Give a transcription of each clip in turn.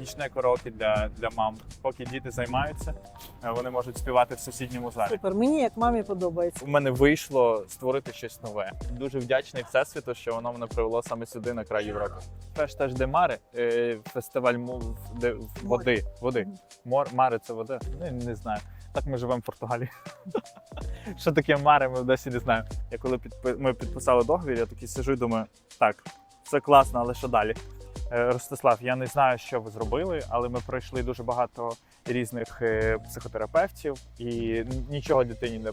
Нічне караоке для, для мам. Поки діти займаються, е, вони можуть співати в сусідньому залі. Супер, мені як мамі подобається. У мене вийшло створити щось нове. Дуже вдячний Всесвіту, що воно мене привело саме сюди, на край Європи. Теж теж де Мари, е, фестиваль му- де води. Води. Мор, Мари це вода. Ну, не знаю. Так ми живемо в Португалії. Що таке Мари, ми досі не знаємо. Я коли підпи- ми підписали договір, я такий сижу і думаю, так, все класно, але що далі? Е, Ростислав, я не знаю, що ви зробили, але ми пройшли дуже багато різних е, психотерапевтів, і нічого дитині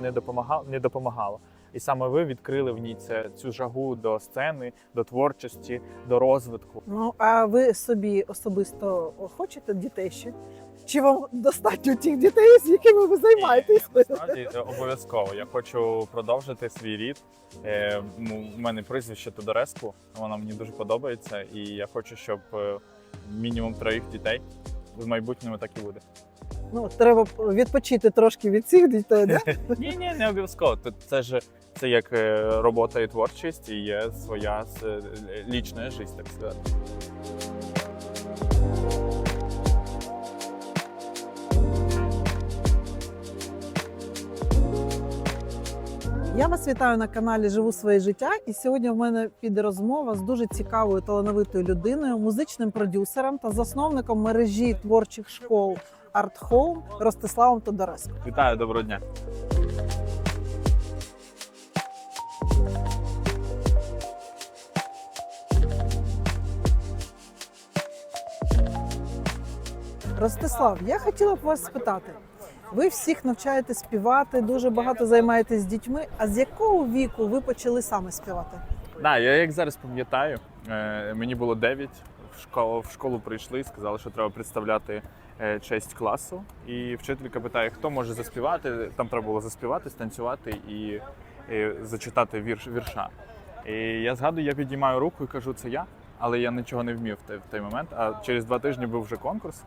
не, допомагало, не допомагало. І саме ви відкрили в ній це, цю жагу до сцени, до творчості, до розвитку. Ну а ви собі особисто хочете дітей ще? Чи вам достатньо тих дітей, з якими ви займаєтесь? Насправді е, обов'язково. Я хочу продовжити свій рід. Е, У мене прізвище Тодореску, воно мені дуже подобається, і я хочу, щоб е, мінімум троїх дітей в майбутньому так і буде. Ну треба відпочити трошки від цих дітей, да? Ні, ні, не обов'язково. Це ж це як е, робота і творчість, і є своя лічна життя, так сказати. Я вас вітаю на каналі Живу своє життя. І сьогодні в мене піде розмова з дуже цікавою талановитою людиною, музичним продюсером та засновником мережі творчих школ Art Home Ростиславом Тодореско. Вітаю, доброго дня. Ростислав, я хотіла б вас спитати. Ви всіх навчаєте співати, дуже багато займаєтесь з дітьми. А з якого віку ви почали саме співати? Да, я як зараз пам'ятаю, е, мені було 9, в школу, в школу прийшли, сказали, що треба представляти е, честь класу. І вчителька питає, хто може заспівати. Там треба було заспівати, станцювати і, і зачитати вірш, вірша. І я згадую, я підіймаю руку і кажу, це я, але я нічого не вмів в той, в той момент. А через два тижні був вже конкурс.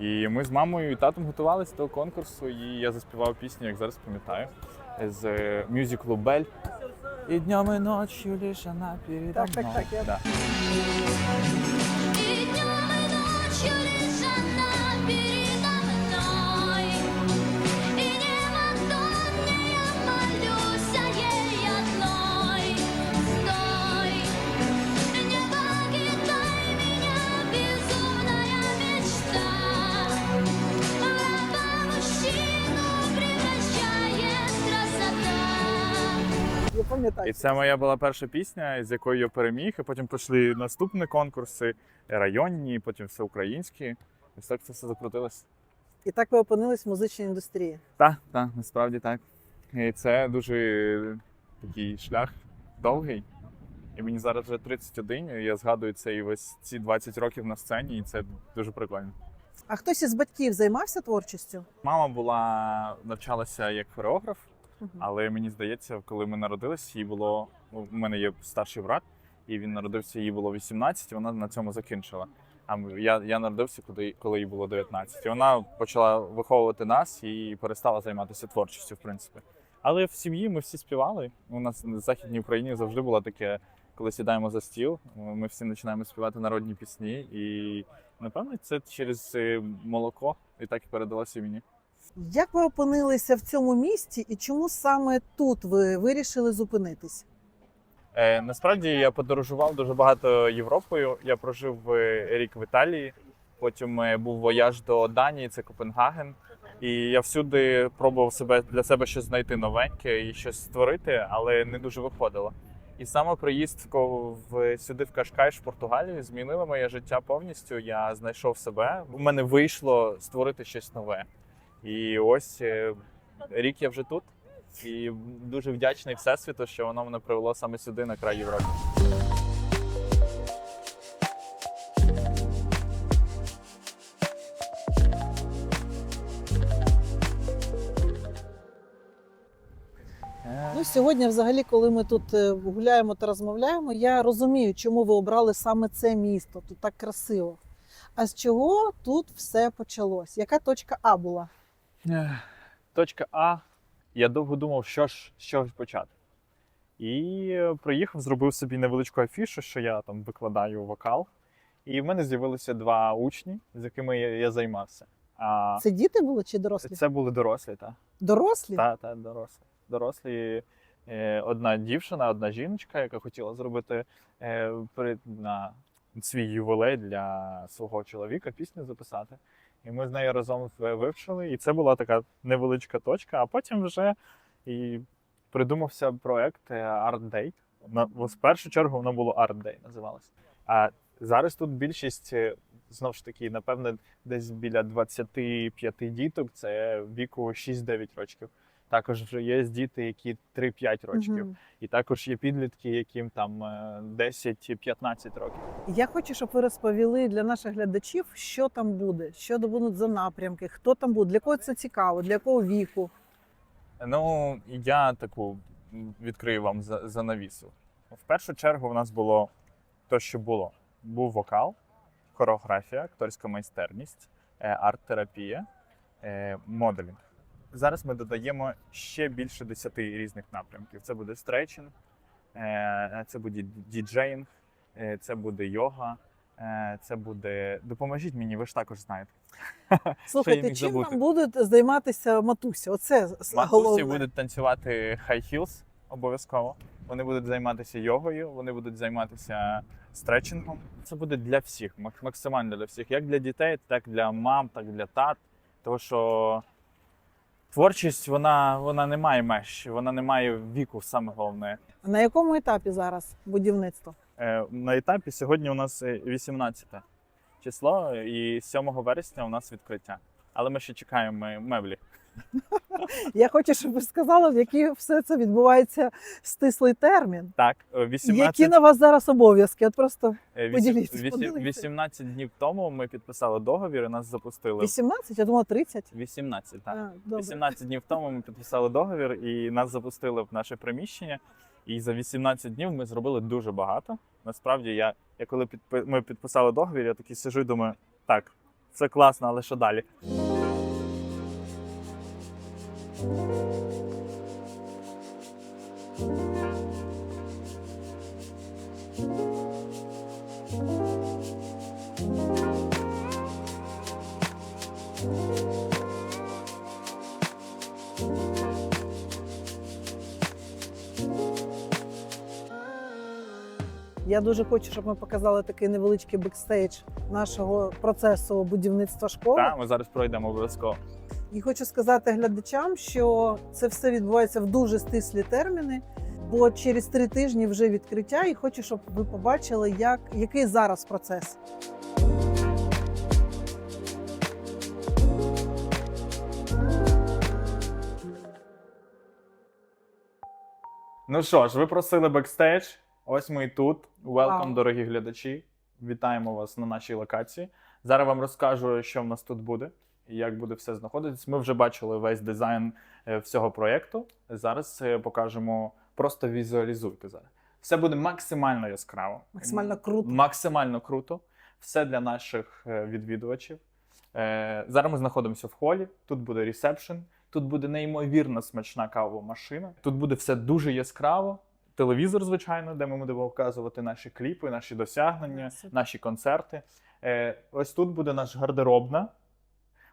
І ми з мамою і татом готувалися до конкурсу, і я заспівав пісню, як зараз пам'ятаю, з е, мюзиклу Бель. І днем, і ночью лише на передо Так, так, мною. так, я- Да. Пам'ятаю. І це моя була перша пісня, з якою я переміг. І потім пішли наступні конкурси, районні, потім всеукраїнські. І так це все закрутилось. І так ви опинились в музичній індустрії. Так, так, насправді так. І це дуже такий шлях довгий. І мені зараз вже 31, і я згадую цей ось ці 20 років на сцені, і це дуже прикольно. А хтось із батьків займався творчістю? Мама була навчалася як хореограф. Але мені здається, коли ми народилися, їй було ну, у мене є старший брат, і він народився, їй було 18, і вона на цьому закінчила. А я, я народився, коли, коли їй було 19. І вона почала виховувати нас і перестала займатися творчістю, в принципі. Але в сім'ї ми всі співали. У нас в Західній Україні завжди було таке, коли сідаємо за стіл, ми всі починаємо співати народні пісні. І напевно це через е, молоко, і так і передалося мені. Як ви опинилися в цьому місті і чому саме тут ви вирішили зупинитись? Е, насправді я подорожував дуже багато Європою. Я прожив е, рік в Італії, потім е, був вояж до Данії, це Копенгаген. І я всюди пробував себе для себе щось знайти новеньке і щось створити, але не дуже виходило. І саме приїзд в, сюди в Кашкайш, в Португалію, змінило моє життя повністю. Я знайшов себе. У мене вийшло створити щось нове. І ось е, рік я вже тут. І дуже вдячний Всесвіту, що воно мене привело саме сюди, на край Європи. Ну, сьогодні, взагалі, коли ми тут е, гуляємо та розмовляємо, я розумію, чому ви обрали саме це місто. Тут так красиво. А з чого тут все почалось? Яка точка А була? Точка А. Я довго думав, що ж з чого почати. І е, приїхав, зробив собі невеличку афішу, що я там викладаю вокал. І в мене з'явилися два учні, з якими я, я займався. А Це діти були чи дорослі? це були дорослі, так. Дорослі? Та, та, дорослі. Дорослі. Е, Одна дівчина, одна жіночка, яка хотіла зробити е, при- на свій ювілей для свого чоловіка пісню записати. І ми з нею разом вивчили. І це була така невеличка точка, а потім вже і придумався проект е, Art Day. В першу чергу воно було Art Day називалося. А зараз тут більшість, е, знову ж таки, напевне, десь біля 25 діток, це віку 6-9 років. Також вже є діти, які 3-5 років. Мгм. І також є підлітки, яким там е, 10-15 років. Я хочу, щоб ви розповіли для наших глядачів, що там буде, що будуть за напрямки, хто там буде, для кого це цікаво, для якого віку. Ну, я таку відкрию вам за, занавісу. В першу чергу в нас було те, що було: був вокал, хореографія, акторська майстерність, е, арт-терапія, е, моделінг. Зараз ми додаємо ще більше 10 різних напрямків. Це буде стретчинг, е, це буде діджеїнг, е, це буде йога, е, це буде. Допоможіть мені, ви ж також знаєте. Слухайте, чим забути? там будуть займатися матусі? Оце с- Матусі головне. будуть танцювати high heels обов'язково. Вони будуть займатися йогою, вони будуть займатися стретчингом. Це буде для всіх, мак- максимально для всіх, як для дітей, так для мам, так для тат. Тому що творчість вона, вона не має меж, вона не має віку, саме головне. На якому етапі зараз будівництво? Е, На етапі сьогодні у нас е, 18 число, і 7 вересня у нас відкриття. Але ми ще чекаємо е, меблі. Я хочу, щоб ви сказали, в який все це відбувається стислий термін. Так, е, 18 Які на вас зараз обов'язки? От просто Е, Поділіться, вісім- вісім- поділіться. 18 днів тому ми підписали договір і нас запустили. 18, я думала 30. 18, так. А, добре. 18 днів тому ми підписали договір і нас запустили в наше приміщення. І за 18 днів ми зробили дуже багато. Насправді, я, я коли підпи- ми підписали договір, я такий сижу і думаю, так, це класно, але що далі? Я дуже хочу, щоб ми показали такий невеличкий бекстейдж нашого процесу будівництва школи. Так, ми зараз пройдемо обов'язково. І хочу сказати глядачам, що це все відбувається в дуже стислі терміни, бо через три тижні вже відкриття, і хочу, щоб ви побачили, як, який зараз процес. Ну що ж, ви просили бекстейдж. Ось ми і тут. Welcome, Вау. дорогі глядачі. Вітаємо вас на нашій локації. Зараз вам розкажу, що в нас тут буде як буде все знаходитись. Ми вже бачили весь дизайн е, всього проєкту. Зараз е, покажемо, просто візуалізуйте зараз. Все буде максимально яскраво, Максимально круто. максимально круто. Все для наших е, відвідувачів. Зараз ми знаходимося в холі. Тут буде ресепшн. Тут буде неймовірно смачна кавова машина. Тут буде все дуже яскраво. Телевізор, звичайно, де ми будемо показувати наші кліпи, наші досягнення, наші концерти. Ось тут буде наш гардеробна.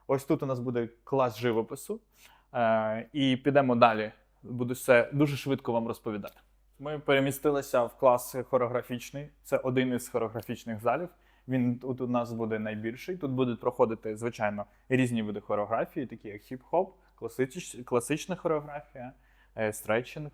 Ось тут у нас буде клас живопису. Е, і підемо далі. Буду все дуже швидко вам розповідати. Ми перемістилися в клас хореографічний. Це один із хореографічних залів. Він тут у нас буде найбільший. Тут будуть проходити, звичайно, різні види хореографії, такі як хіп-хоп, класич, класична хореографія, е, стретчинг.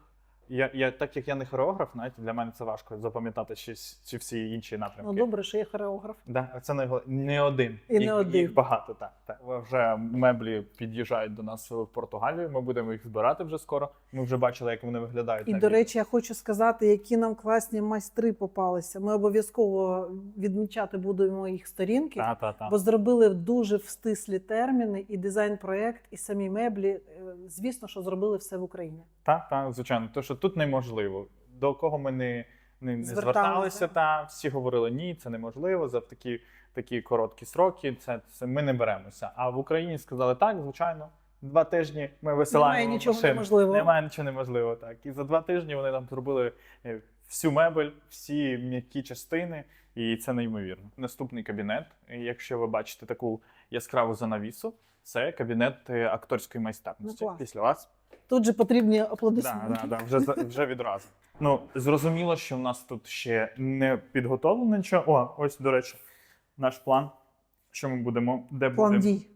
Я, я, так як я не хореограф, навіть для мене це важко запам'ятати ще ці всі інші напрямки. Ну добре, що є хореограф. Да, це не, не один. І не їх, один. Їх багато, так. так. Вже меблі під'їжджають до нас в Португалію. Ми будемо їх збирати вже скоро. Ми вже бачили, як вони виглядають. І на до відео. речі, я хочу сказати, які нам класні майстри попалися. Ми обов'язково відмічати будемо їх сторінки. та, та, та. Бо зробили дуже в стислі терміни, і дизайн-проект, і самі меблі. Е, Звісно, що зробили все в Україні. Так, так, звичайно. Тому що тут неможливо. До кого ми не, не, не Зверталися. та всі говорили, ні, це неможливо за такі, такі короткі сроки. Це, це ми не беремося. А в Україні сказали так, звичайно. Два тижні ми висилаємо Немає нічого машини. неможливого. Немає нічого неможливого. Так. І за два тижні вони нам зробили е, всю мебель, всі м'які частини, і це неймовірно. Наступний кабінет, якщо ви бачите таку яскраву занавісу, це кабінет е, акторської майстерності. Ну. Після вас Тут же потрібні аплодисменти. да, да, вже, за- вже відразу. Ну, зрозуміло, що в нас тут ще не підготовлено нічого. О, ось, до речі, наш план. Що ми будемо, де План буде дій.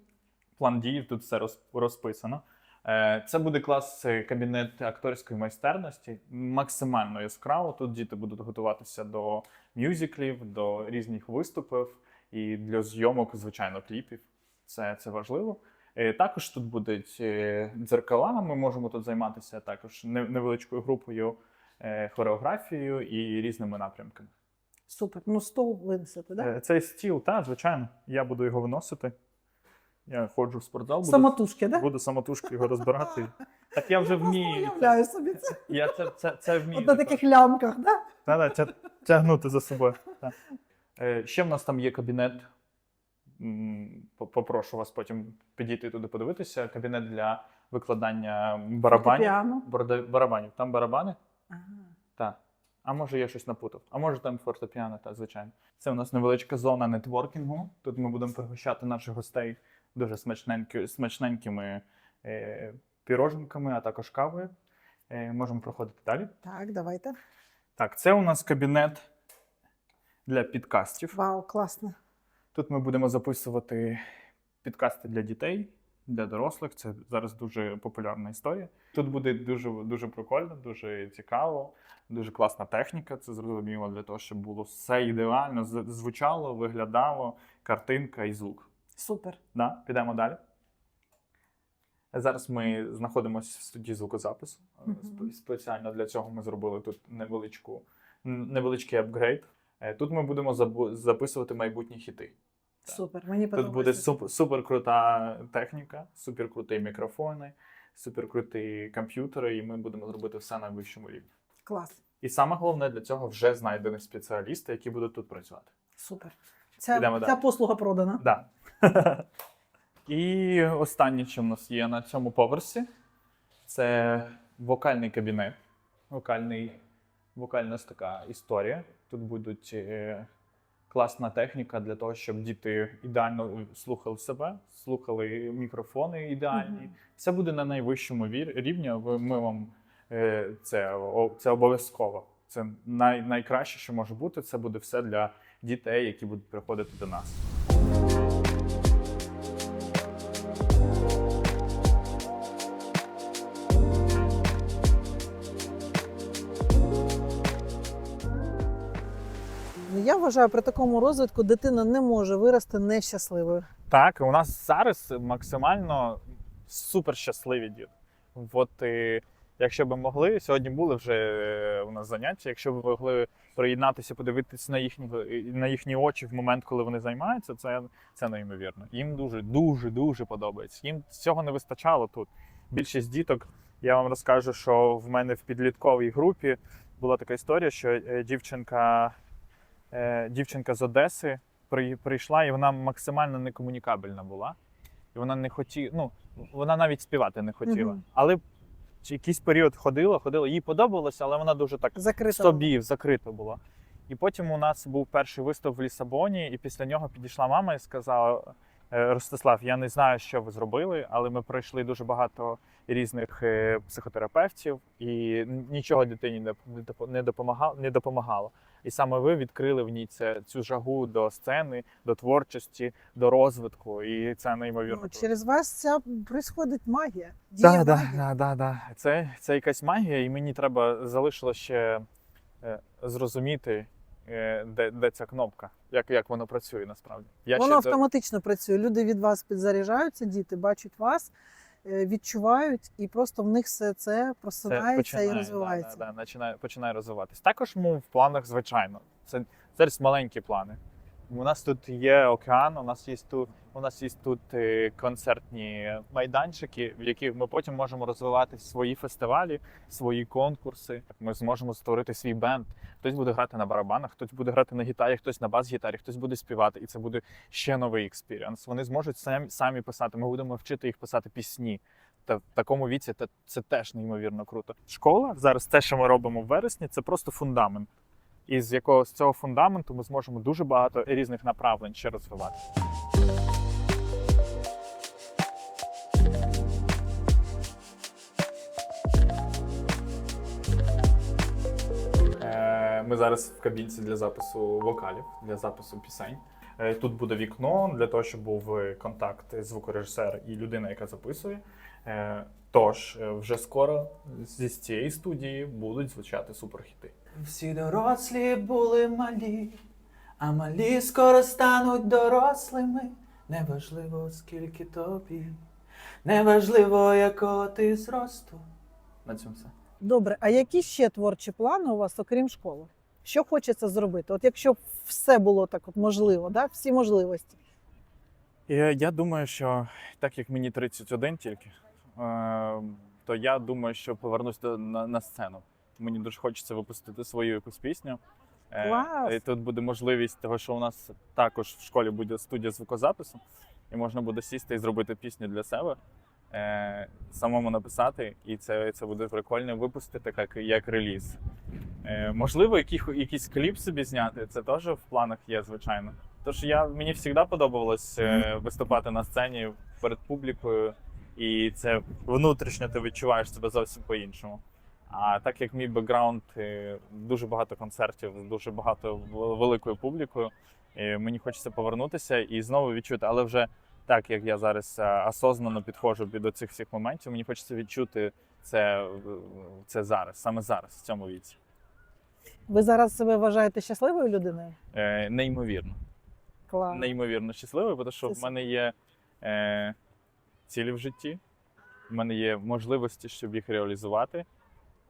план дій, тут все розписано. Е, Це буде клас е, кабінет акторської майстерності, максимально яскраво. Тут діти будуть готуватися до мюзиклів, до різних виступів і для зйомок, звичайно, кліпів. Це, це важливо. Е, Також тут будуть е, дзеркала. Ми можемо тут займатися також невеличкою групою, е, хореографією і різними напрямками. Супер. Ну, стол винесете, так? Е, Цей стіл, так, звичайно, я буду його виносити. Я ходжу в спортзал, буду Самотужки, так? Буду самотужки його розбирати. Так я вже вмію. Уявляю собі це. Я це, це, це вмію. От на таких лямках, так? Да, тя, тягнути за собою. Та. Е, ще в нас там є кабінет. Попрошу вас потім підійти туди подивитися. Кабінет для викладання барабанів. Борда- барабанів. Там барабани? Ага. Так. А може я щось напутав. А може там фортепіано, так, звичайно. Це у нас невеличка зона нетворкінгу. Тут ми будемо пригощати наших гостей дуже смачненькі, смачненькими е, піроженками, а також кавою. Е, можемо проходити далі. Так, давайте. Так, це у нас кабінет для підкастів. Вау, класно. Тут ми будемо записувати підкасти для дітей, для дорослих. Це зараз дуже популярна історія. Тут буде дуже дуже прикольно, дуже цікаво, дуже класна техніка. Це зрозуміло для того, щоб було все ідеально, звучало, виглядало, картинка і звук. Супер. Да? Підемо далі. Зараз ми знаходимося в студії звукозапису. Сп- Спеціально для цього ми зробили тут невеличку, невеличкий апгрейд. Е, Тут ми будемо записувати майбутні хіти. Супер. Мені Тут буде подобається. супер, крута техніка, супер круті мікрофони, супер круті комп'ютери, і ми будемо робити все на вищому рівні. Клас. І саме головне для цього вже знайдені спеціалісти, які будуть тут працювати. Супер. Ця, Ідемо ця далі. послуга продана. Да. І останнє, що в нас є на цьому поверсі, це вокальний кабінет. Вокальний, вокальна така історія. Тут будуть е, класна техніка для того, щоб діти ідеально слухали себе, слухали мікрофони ідеальні. Мгм. Це буде на найвищому рівні. Ми вам е, це, це обов'язково. Це най, найкраще, що може бути. Це буде все для дітей, які будуть приходити до нас. Вважаю, при такому розвитку дитина не може вирости нещасливою. Так, у нас зараз максимально супер щасливі діти. От і, якщо б могли, сьогодні були вже е, у нас заняття. Якщо б могли приєднатися, подивитися на їхні на їхні очі в момент, коли вони займаються, це, це неймовірно. Їм дуже, дуже, дуже подобається. Їм цього не вистачало тут. Більшість діток, я вам розкажу, що в мене в підлітковій групі була така історія, що е, дівчинка, дівчинка з Одеси прийшла, і вона максимально некомунікабельна була. І вона не хотіла, ну, вона навіть співати не хотіла. Мгм. Але якийсь період ходила, ходила, їй подобалося, але вона дуже так Закрита. собі закрито була. І потім у нас був перший виступ в Лісабоні, і після нього підійшла мама і сказала: «Е, Ростислав, я не знаю, що ви зробили, але ми пройшли дуже багато різних е, психотерапевтів, і нічого дитині не- не допо- не допомагало, не допомагало. І саме ви відкрили в ній це, цю жагу до сцени, до творчості, до розвитку. І це неймовірно. Ну, через вас ця происходить магія. Да, да, магія. да, да, да. Це, це якась магія, і мені треба залишило ще е, зрозуміти, е, де, де ця кнопка, як, як воно працює насправді. Я Воно ще автоматично працює. Люди від вас підзаряджаються, діти бачать вас, е, відчувають, і просто в них все це це просинається починає, і розвивається. Да, да, да, починає, починає розвиватись. Також мов в планах, звичайно, це зараз маленькі плани. У нас тут є океан, у нас є тут, у нас є тут е, концертні майданчики, в яких ми потім можемо розвивати свої фестивалі, свої конкурси. Ми зможемо створити свій бенд. Хтось буде грати на барабанах, хтось буде грати на гітарі, хтось на бас-гітарі, хтось буде співати, і це буде ще новий експіріанс. Вони зможуть самі, самі писати. Ми будемо вчити їх писати пісні. та в такому віці це, це теж неймовірно круто. Школа зараз те, що ми робимо в вересні, це просто фундамент. І з якого з цього фундаменту ми зможемо дуже багато різних направлень ще розвивати. Е, Ми зараз в кабінці для запису вокалів, для запису пісень. Е, Тут буде вікно для того, щоб був контакт звукорежисер і людина, яка записує. Е, Тож вже скоро зі цієї студії будуть звучати суперхіти. Всі дорослі були малі, а малі скоро стануть дорослими. Неважливо, скільки тобі, неважливо, якого ти зросту. На цьому все. Добре, а які ще творчі плани у вас, окрім школи? Що хочеться зробити? От якщо б все було так от можливо, да? всі можливості. Я, я думаю, що так як мені 31 тільки, е, то я думаю, що повернусь до, на, на сцену. Мені дуже хочеться випустити свою якусь пісню. Е, Клас! І тут буде можливість того, що у нас також в школі буде студія звукозапису, і можна буде сісти і зробити пісню для себе, е, самому написати, і це, це буде прикольно випустити як, як реліз. Е, можливо, якийсь кліп собі зняти, це теж в планах є, звичайно. Тож я мені завжди подобалось е, виступати на сцені перед публікою, і це внутрішньо ти відчуваєш себе зовсім по-іншому. А так як мій бекграунд е, дуже багато концертів дуже багато великою публікою, мені хочеться повернутися і знову відчути, але вже так як я зараз е, осознано підходжу до цих всіх моментів, мені хочеться відчути це, е, це зараз, саме зараз, в цьому віці. Ви зараз себе вважаєте щасливою людиною? Е, неймовірно. Клас. неймовірно щасливий, тому що Це в мене є е, цілі в житті, в мене є можливості, щоб їх реалізувати.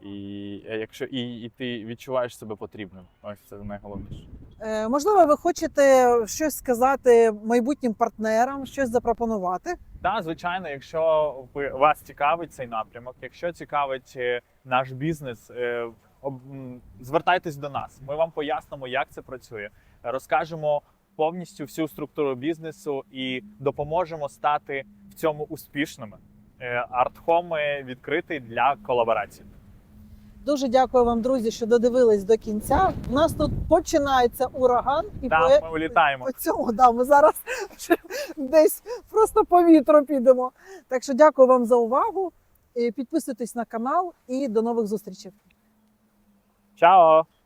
І е, якщо і, і ти відчуваєш себе потрібним, ось це найголовніше. Е, можливо, ви хочете щось сказати майбутнім партнерам, щось запропонувати. Так, звичайно, якщо ви вас цікавить цей напрямок, якщо цікавить е, наш бізнес, е, об- звертайтесь до нас. Ми вам пояснимо, як це працює. Розкажемо повністю всю структуру бізнесу і допоможемо стати в цьому успішними. Артхом е, відкритий для колаборацій. Дуже дякую вам, друзі, що додивились до кінця. У нас тут починається ураган, і да, по, ми улітаємо. по цьому да, ми зараз десь просто по вітру підемо. Так що дякую вам за увагу. Підписуйтесь на канал і до нових зустрічей. Чао!